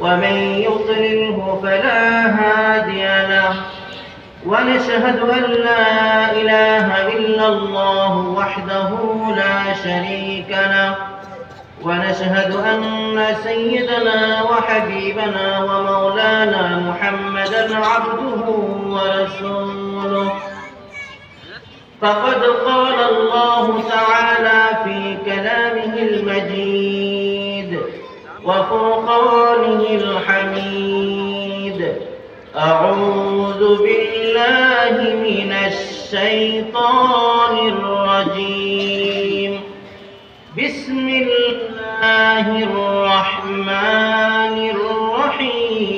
ومن يضلله فلا هادي له. ونشهد أن لا إله إلا الله وحده لا شريك له. ونشهد أن سيدنا وحبيبنا ومولانا محمدا عبده ورسوله. فقد قال الله تعالى في كلامه المجيد وفرقانه الحميد. أعوذ بالله من الشيطان الرجيم. بسم الله الرحمن الرحيم.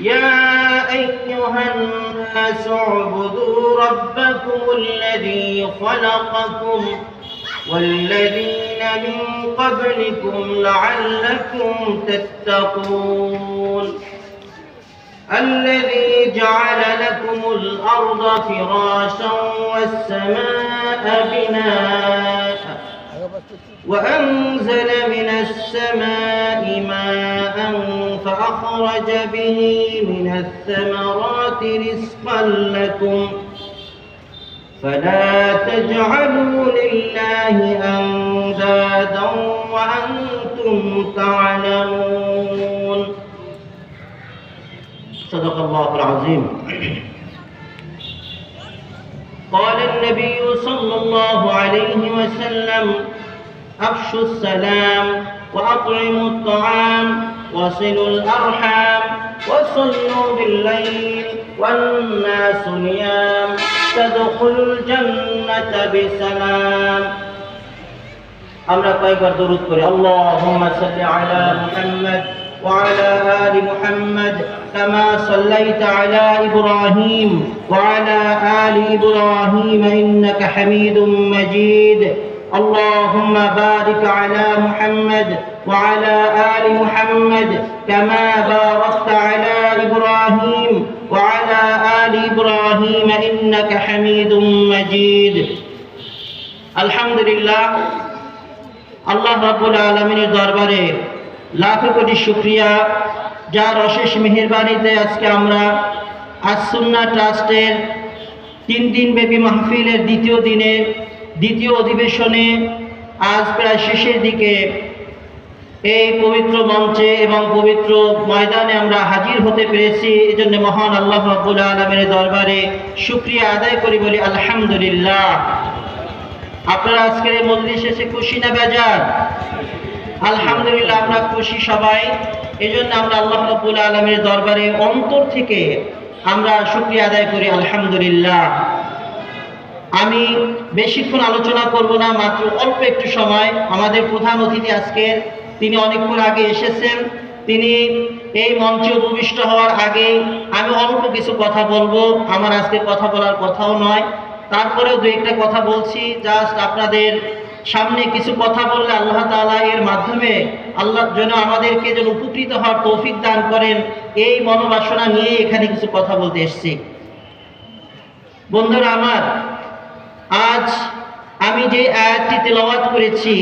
يا أيها الناس اعبدوا ربكم الذي خلقكم والذين من قبلكم لعلكم تتقون. الذي جعل لكم الأرض فراشا والسماء بناء وأنزل من السماء ماء فأخرج به من الثمرات رزقا لكم فلا تجعلوا لله أندادا وأنتم تعلمون. صدق الله العظيم. قال النبي صلى الله عليه وسلم أفشوا السلام وأطعموا الطعام وصلوا الأرحام وصلوا بالليل والناس نيام. تدخلوا الجنة بسلام আমরা কয়েকবার দরুদ করি আল্লাহুম্মা সাল্লি আলা মুহাম্মদ وعلى آل محمد كما صليت على إبراهيم وعلى آل إبراهيم إنك حميد مجيد اللهم بارك على محمد وعلى آل محمد كما باركت على إبراهيم وعلى آل إبراهيم إنك حميد مجيد الحمد لله আল্লাহ রাব্বুল আলমিনের দরবারে লাখো কোটি শুক্রিয়া যার অশেষ মেহেরবানিতে আজকে আমরা আসুন্না ট্রাস্টের তিন দিন ব্যাপী মাহফিলের দ্বিতীয় দিনে দ্বিতীয় অধিবেশনে আজ প্রায় শেষের দিকে এই পবিত্র মঞ্চে এবং পবিত্র ময়দানে আমরা হাজির হতে পেরেছি। এই জন্য মহান আল্লাহ রাব্বুল আলমের দরবারে শুক্রিয়া আদায় করি বলি, আলহামদুলিল্লাহ। আপনারা আজকের এই মজলিস এসে খুশি না বেজার? আলহামদুলিল্লাহ, আমরা খুশি সবাই। এই জন্য আমরা আল্লাহ রব্বুল আলমের দরবারে অন্তর থেকে আমরা শুক্রিয়া আদায় করি, আলহামদুলিল্লাহ। আমি বেশিক্ষণ আলোচনা করব না, মাত্র অল্প একটু সময়। আমাদের প্রধান অতিথি আজকের তিনি অনেকক্ষণ আগে এসেছেন। তিনি এই মঞ্চে উপবিষ্ট হওয়ার আগে আমি অল্প কিছু কথা বলব। আমার আজকে কথা বলার কথাও নয়। তারপরেও দু একটা কথা বলছি। জাস্ট আপনাদের সামনে কিছু কথা বললে আল্লাহ তাআলা এর মাধ্যমে আল্লাহ যেন আমাদেরকে যেন উপকৃত হওয়ার তৌফিক দান করেন। এই মনোবাসনা নিয়ে এখানে কিছু কথা বলতে এসেছি। বন্ধুরা, আমার আজ আমি যে আয়াতটি তেলাওয়াত করেছি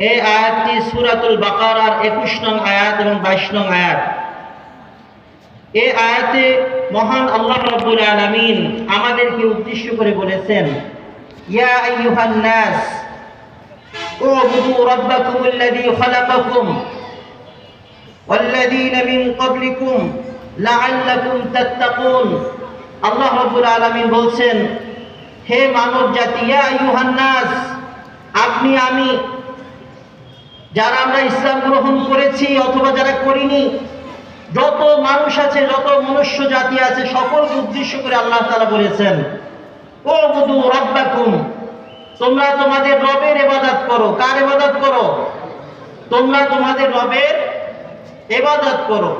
এই আয়াতটি সুরাতুল বাকারার একুশ নং আয়াত এবং বাইশ নং আয়াত এই আয়াতে মহান আল্লাহ রব্বুল আলামিন আমাদেরকে উদ্দেশ্য করে বলেছেন ইয়া আইয়ুহান নাস اعبدوا ربكم الذي خلقكم والذين من قبلكم لعلكم تتقون আল্লাহ রব্বুল আলামিন বলছেন হে মানব জাতি আপনি, আমি, যারা আমরা ইসলাম গ্রহণ করেছি অথবা যারা করিনি, যত মানুষ আছে, যত মনুষ্য জাতি আছে, সকলকে উদ্দেশ্য করে আল্লাহ তাআলা বলেছেন ও বুধু রব্বাকুম তোমরা তোমাদের রবের ইবাদত করো। কার ইবাদত করো? তোমরা তোমাদের রবের এবাদত করো।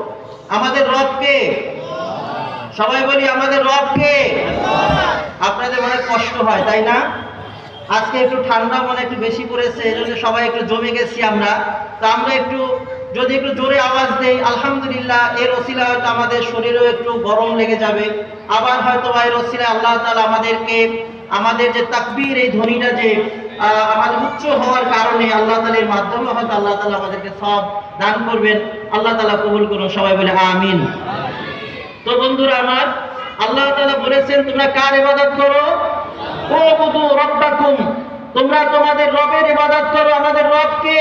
আমাদের রবকে সবাই বলি, আমাদের রবকে আপনাদের মনে কষ্ট হয়, তাই না? আজকে একটু ঠান্ডা মনে একটু বেশি পড়েছে এই জন্য সবাই একটু জমে গেছি আমরা। তো আমরা একটু, যদি একটু জোরে আওয়াজ দেই, আলহামদুলিল্লাহ, এর ওসিলা হয়তো আমাদের শরীরেও একটু গরম লেগে যাবে। আবার হয়তো এর ওসিলা আল্লাহ তালা আমাদেরকে, আমাদের যে তাকবীর, এই ধ্বনিটা যে আমাদের উচ্চ হওয়ার কারণে আল্লাহ তালের মাধ্যমে হয়তো আল্লাহ তালা আমাদেরকে সব দান করবেন। আল্লাহ তালা কবুল করুন, সবাই বলে, আমিন। তো বন্ধুরা আমার আল্লাহ তালা বলেছেন, তোমরা কার ইবাদত করো? ও বুদু রব্বাকুম। তোমরা তোমাদের রবের ইবাদত করো। আমাদের রবকে?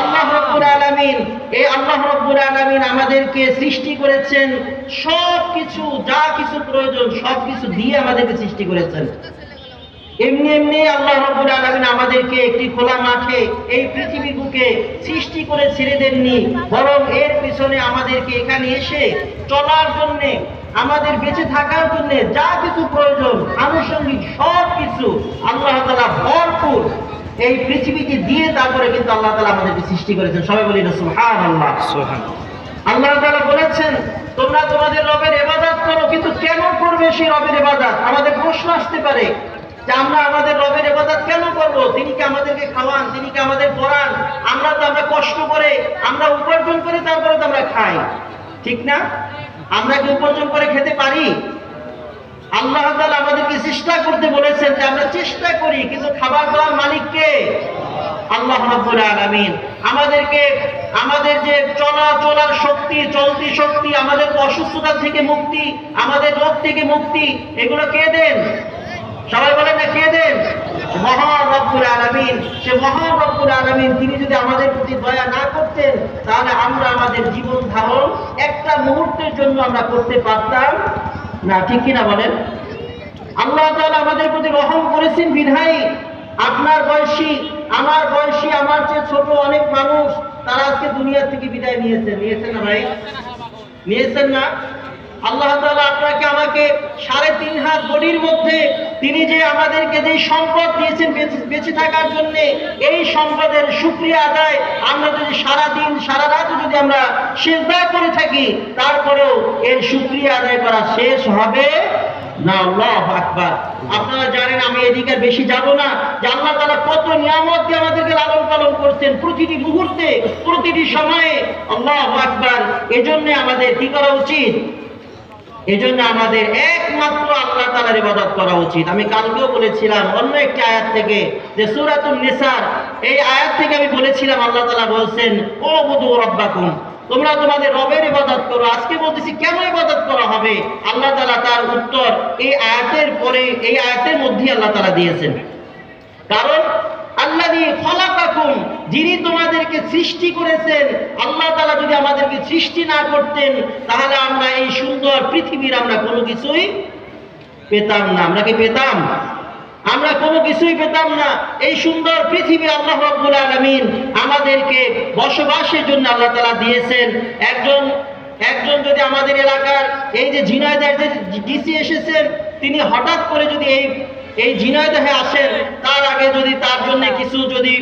আল্লাহ রব্বুল আলামিন। এই আল্লাহ রব্বুল আলামিন আমাদেরকে সৃষ্টি করেছেন সব কিছু যা কিছু প্রয়োজন সব কিছু দিয়ে আমাদেরকে সৃষ্টি করেছেন। এমনি এমনি আল্লাহ রব্বুল আলামিন আমাদেরকে একটি খোলা মাঠে এই পৃথিবী বুকে সৃষ্টি করে ছেড়ে দেননি। বরং এর পিছনে আমাদেরকে এখানে এসে চলার জন্য আমাদের বেঁচে থাকার জন্য যা কিছু প্রয়োজন আনুষঙ্গিক সব কিছু আল্লাহ তাআলা ভরপুর এই পৃথিবীকে দিয়ে তারপরে কিন্তু আল্লাহ তাআলা আমাদেরকে সৃষ্টি করেছেন। সবাই বলি না সুবহানাল্লাহ। আল্লাহ তাআলা বলেছেন তোমরা তোমাদের রবের ইবাদত করো কিন্তু কেন করবে সেই রবের ইবাদত? আমাদের প্রশ্ন আসতে পারে যে আমরা আমাদের রবের ইবাদত কেন করব? তিনি কি আমাদেরকে খাওয়ান? তিনি কি আমাদের পড়ান? আমরা তো আমরা কষ্ট করে, আমরা উপার্জন করে তারপরে তো আমরা খাই। ঠিক না? আমরা কি উপার্জন করে খেতে পারি? আল্লাহ তাআলা আমাদেরকে চেষ্টা করতে বলেছেন যে আমরা চেষ্টা করি, কিন্তু খাবার দেওয়ার মালিককে আল্লাহ আলামিন। আমাদেরকে, আমাদের যে চলা চলার শক্তি, চলতি শক্তি, আমাদের অসুস্থতা থেকে মুক্তি, আমাদের রোগ থেকে মুক্তি, এগুলো কে দেন? সবাই বলেন না কে দেন রব্বুল আলামিন, সে রব্বুল আলামিন, তিনি যদি আমাদের প্রতি দয়া না করতেন, তাহলে আমরা আমাদের জীবন ধারণ একটা মুহূর্তের জন্য আমরা করতে পারতাম না, ঠিক কিনা বলেন? আল্লাহ তাআলা আমাদের প্রতি রহম করেছেন বিধায়ী আপনার বয়সী, আমার বয়সী, আমার চেয়ে ছোট অনেক মানুষ, তারা আজকে দুনিয়া থেকে বিদায় নিয়েছেন নিয়েছেন না ভাই? নিয়েছেন না? আল্লাহ তাআলা আপনাকে আমাকে সাড়ে তিন হাত বডির মধ্যে তিনি যে আমাদেরকে যে সম্পদ দিয়েছেন বেঁচে- থাকার জন্য, এই সম্পদের সুক্রিয়া আদায় আমরা যদি সারা দিন সারা রাত যদি আমরা সেজদা করে থাকি, তারপরেও এর সুক্রিয়া আদায় করা শেষ হবে না? আল্লাহ আকবার। আপনারা জানেন আমি এদিকে বেশি যাব না। যে আল্লাহ তাআলা কত নিয়ামত দিয়ে আমাদেরকে লালন পালন করছেন প্রতিটি মুহূর্তে, প্রতিটি সময়ে। আল্লাহ আকবার। এজন্য আমাদের কি করা উচিত? এজন্য আমাদের একমাত্র আল্লাহ তাআলার ইবাদত করা উচিত। আমি কালকেও বলেছিলাম, অন্য একটি আয়াত থেকে যে সূরাতুন নিসার, এই আয়াত থেকে আমি বলেছিলাম, আল্লাহ তাআলা বলছেন ও বুদু রব্বাকুম। তোমরা তোমাদের রবের ইবাদত করো। আজকে বলতেছি, কেন ইবাদত করা হবে? আল্লাহ তালা তার উত্তর এই আয়াতের পরে, এই আয়াতের মধ্যে আল্লাহ তালা দিয়েছেন। কারণ আল্লাহি খলাকাকুম, যিনি তোমাদেরকে সৃষ্টি করেছেন, আল্লাহ তাআলা যদি আমাদেরকে সৃষ্টি না করতেন, তাহলে আমরা এই সুন্দর পৃথিবীর আমরা কোনো কিছুই পেতাম না। আমরা কি পেতাম? আমরা কোনো কিছুই পেতাম না। এই সুন্দর পৃথিবী আল্লাহ রাব্বুল আলামিন আমাদেরকে বসবাসের জন্য আল্লাহ তালা দিয়েছেন। একজন একজন যদি আমাদের এলাকার এই যে ঝিনাইদার যে ডিসি এসেছেন, তিনি হঠাৎ করে যদি এই এই ঝিনাইদহে আসেন তার আগে যদি, তার জন্য কিছু যদি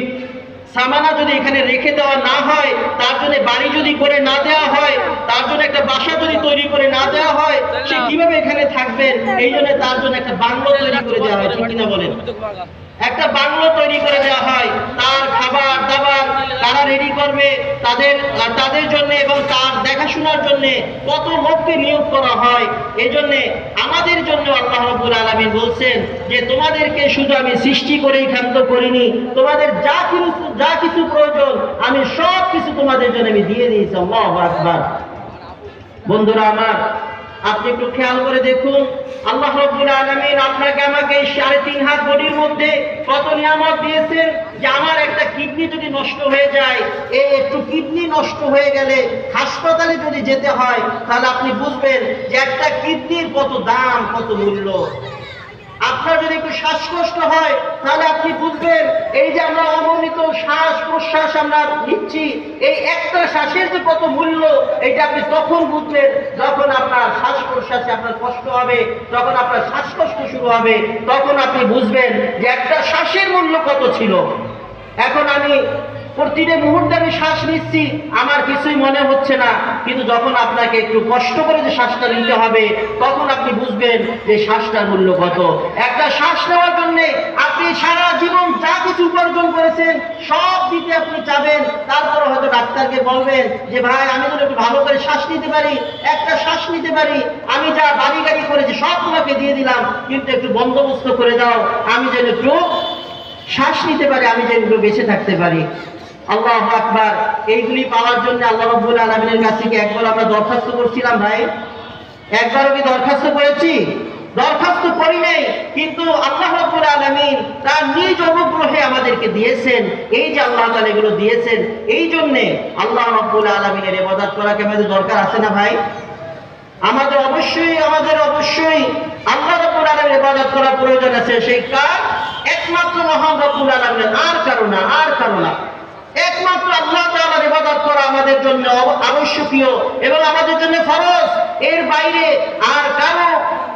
সামানা যদি এখানে রেখে দেওয়া না হয়, তার জন্য বাড়ি যদি করে না দেওয়া হয়, তার জন্য একটা বাসা যদি তৈরি করে না দেওয়া হয়, সে কীভাবে এখানে থাকবেন এই জন্য তার জন্য একটা বাংলো তৈরি করে দেওয়া হয় ঠিক কিনা বলেন। একটা বাংলো তৈরি করে দেওয়া হয়। তার খাবার, দাবার তারা রেডি করবে তাদের তাদের জন্য এবং তার দেখাশোনার জন্য কত লোককে নিয়োগ করা হয়। এই জন্য আমাদের জন্য আল্লাহ রাব্বুল আলামিন বলছেন যে, তোমাদেরকে শুধু আমি সৃষ্টি করেই ক্ষান্ত করিনি, তোমাদের যা কিছু যা কিছু প্রয়োজন, আমি সব কিছু তোমাদের জন্য আমি দিয়ে দিয়েছি। আল্লাহু বন্ধুরা আমার আপনি একটু খেয়াল করে দেখুন। আল্লাহ রব্বুল আলামিন আপনাকে আমাকে সাড়ে তিন হাত বডির মধ্যে কত নিয়ামত দিয়েছেন যে আমার একটা কিডনি যদি নষ্ট হয়ে যায় এই একটু কিডনি নষ্ট হয়ে গেলে হাসপাতালে যদি যেতে হয়, তাহলে আপনি বুঝবেন যে একটা কিডনির কত দাম, কত মূল্য। আপনার যদি একটু শ্বাসকষ্ট হয়, তাহলে আপনি বুঝবেন এই যে আমরা অগণিত শ্বাস প্রশ্বাস আমরা নিচ্ছি, এই একটা শ্বাসের যে কত মূল্য এটা আপনি তখন বুঝবেন যখন আপনার শ্বাস প্রশ্বাসে আপনার কষ্ট হবে, যখন আপনার শ্বাসকষ্ট শুরু হবে, তখন আপনি বুঝবেন যে একটা শ্বাসের মূল্য কত ছিল। এখন আমি প্রতিটা মুহূর্তে আমি শ্বাস নিচ্ছি, আমার কিছুই মনে হচ্ছে না, কিন্তু যখন আপনাকে একটু কষ্ট করে যে শ্বাসটা নিতে হবে, তখন আপনি বুঝবেন যে শ্বাসটার মূল্য কত। একটা শ্বাস নেওয়ার জন্য আপনি সারা জীবন যা কিছু উপার্জন করেছেন, সব দিতে আপনি চাবেন। তারপর হয়তো ডাক্তারকে বলবেন যে, ভাই, আমি যেন একটু ভালো করে শ্বাস নিতে পারি, একটা শ্বাস নিতে পারি। আমি যা বাড়ি গাড়ি করেছি, সব তোমাকে দিয়ে দিলাম। কিন্তু একটু বন্দোবস্ত করে দাও। আমি যেন একটু শ্বাস নিতে পারি, আমি যেন একটু বেঁচে থাকতে পারি। আল্লাহ আকবার। এইগুলি পাওয়ার জন্য আল্লাহ রব্বুল আলমিনের কাছে কি একবার আমরা দরখাস্ত করছিলাম, ভাই। একবারও কি দরখাস্ত করেছি? দরখাস্ত করি নাই, কিন্তু আল্লাহ রব্বুল আলমিন তার নিজ অনুগ্রহে আমাদেরকে দিয়েছেন। এই যে আল্লাহ তাআলা এগুলো দিয়েছেন, এই জন্যে আল্লাহ রব্বুল আলমিনের এবাদত করা কি আমাদের দরকার আছে না ভাই? আমাদের অবশ্যই আমাদের অবশ্যই আল্লাহ রব্বুল আলমের ইবাদত করা প্রয়োজন আছে। সেই কাজ একমাত্র মহান রব্বুল আলমের আর কারও না, আর কারও না। একমাত্র আল্লাহ তাআলার ইবাদত করা আমাদের জন্য আবশ্যকীয় এবং আমাদের জন্য ফরজ। এর বাইরে আর কারও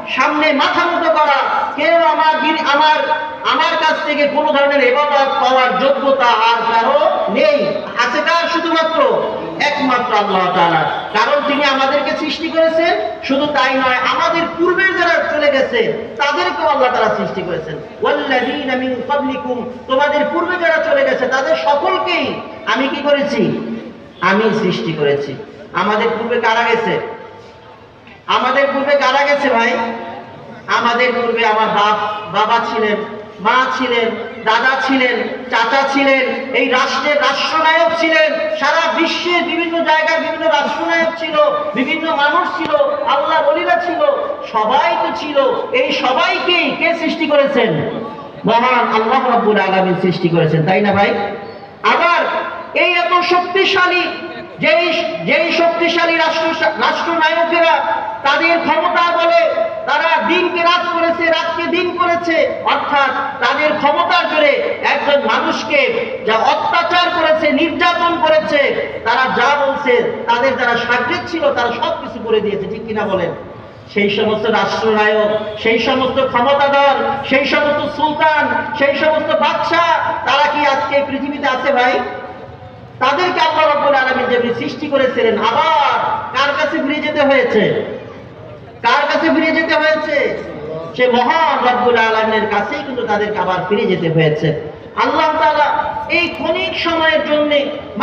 সামনে মাথা মতো করা। কেউ আমার আমার আমার কাছ থেকে কোনো ধরনের ইবাদত পাওয়ার যোগ্যতা আর কারও নেই। আছে কার শুধুমাত্র একমাত্র আল্লাহ তাআলা। কারণ তিনি আমাদেরকে সৃষ্টি করেছেন। শুধু তাই নয়, আমাদের পূর্বে যারা চলে গেছে, তাদেরকেও আল্লাহ তাআলা সৃষ্টি করেছেন। তোমাদের পূর্বে যারা চলে গেছে, তাদের সকলকেই আমি কি করেছি? আমি সৃষ্টি করেছি। আমাদের পূর্বে কারা গেছে? আমাদের পূর্বে কারা গেছে ভাই? আমাদের পূর্বে আমার বাপ, বাবা ছিলেন, মা ছিলেন, দাদা ছিলেন, চাচা ছিলেন, এই রাষ্ট্রের রাষ্ট্রনায়ক ছিলেন, সারা বিশ্বের বিভিন্ন জায়গায় বিভিন্ন রাষ্ট্রনায়ক ছিল, বিভিন্ন মানুষ ছিল, আল্লাহ বলিরা ছিল, সবাই তো ছিল, এই সবাইকেই কে সৃষ্টি করেছেন? মহান আল্লাহ রাব্বুল আলামিন সৃষ্টি করেছেন, তাই না ভাই? আবার এই এত শক্তিশালী যেই যেই শক্তিশালী রাষ্ট্র রাষ্ট্রনায়কেরা তাদের ক্ষমতা বলে তারা দিনকে রাত করেছে, রাতকে দিন করেছে, অর্থাৎ তাদের ক্ষমতার জোরে একজন মানুষকে যা অত্যাচার করেছে, নির্যাতন করেছে, তারা যা বলছে তাদের যারা সাগরিক ছিল তারা সব কিছু করে দিয়েছে, ঠিক কিনা বলেন? সেই সমস্ত রাষ্ট্রনায়ক, সেই সমস্ত ক্ষমতাধর, সেই সমস্ত সুলতান, সেই সমস্ত বাদশাহ, তারা কি আজকে পৃথিবীতে আছে ভাই? তাদেরকে আল্লাহ রাব্বুল আলামিন যেমনি সৃষ্টি করেছিলেন, আবার কার কাছে ফিরে যেতে হয়েছে? কার কাছে ফিরে যেতে হয়েছে? সে মহান রব্বুল আলমের কাছেই কিন্তু তাদেরকে আবার ফিরে যেতে হয়েছে। আল্লাহ তাআলা এই ক্ষণিক সময়ের জন্য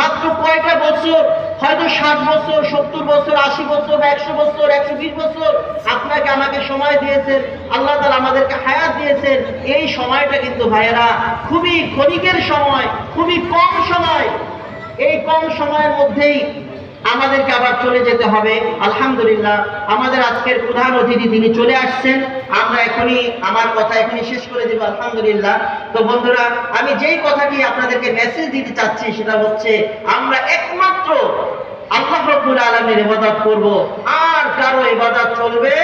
মাত্র কয়টা বছর, হয়তো ষাট বছর, সত্তর বছর, আশি বছর বা একশো বছর, একশো বিশ বছর আপনাকে আমাকে সময় দিয়েছেন, আল্লাহ তালা আমাদেরকে হায়াত দিয়েছেন। এই সময়টা কিন্তু ভাইয়েরা খুবই ক্ষণিকের সময়, খুবই কম সময়। এই কম সময়ের মধ্যেই আমাদেরকে আবার চলে যেতে হবে। আলহামদুলিল্লাহ, আমাদের আজকের প্রধান অতিথি তিনি চলে আসছেন। আমরা এখনই আমার কথা এখনই শেষ করে দেব, আলহামদুলিল্লাহ। তো বন্ধুরা, আমি যেই কথাটি আপনাদেরকে মেসেজ দিতে চাচ্ছি সেটা হচ্ছে, আমরা একমাত্র আল্লাহ রব্বুল আলমীর ইবাদত করব। আর কারও ইবাদত চলবে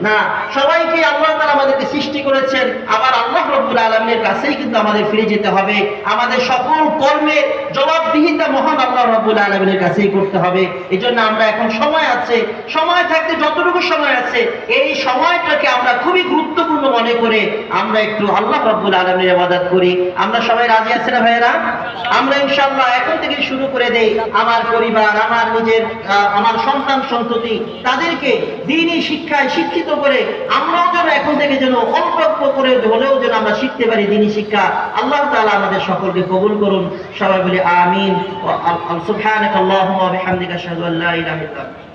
না, সবাইকে আল্লাহ তাআলা আমাদেরকে সৃষ্টি করেছেন। আবার আল্লাহ রব্বুল আলমীর কাছেই কিন্তু আমাদের ফিরে যেতে হবে। আমাদের সকল কর্মের জবাবদিহিতা মহান আল্লাহ রব্বুল আলমীর কাছেই করতে হবে। এই জন্য আমরা এখন সময় আছে। সময় থাকতে যতটুকু সময় আছে, এই সময়টাকে আমরা খুবই গুরুত্বপূর্ণ মনে করে আমরা একটু আল্লাহ রব্বুল আলমীর আবাদাত করি। আমরা সবাই রাজি আছি না ভাইয়েরা? আমরা ইনশাল্লাহ এখন থেকে শুরু করে দেই। আমার পরিবার, আমার নিজের আমার সন্তান সন্ততি তাদেরকে দিনই শিক্ষায় শিক্ষিত করে, আমরাও যেন এখন থেকে যেন অল্প করে হলেও যেন আমরা শিখতে পারি দিনী শিক্ষা, আল্লাহ তালা আমাদের সকলকে কবুল করুন। সবাই বলি আমিন। সুফান আল্লাহ বিহামদিকা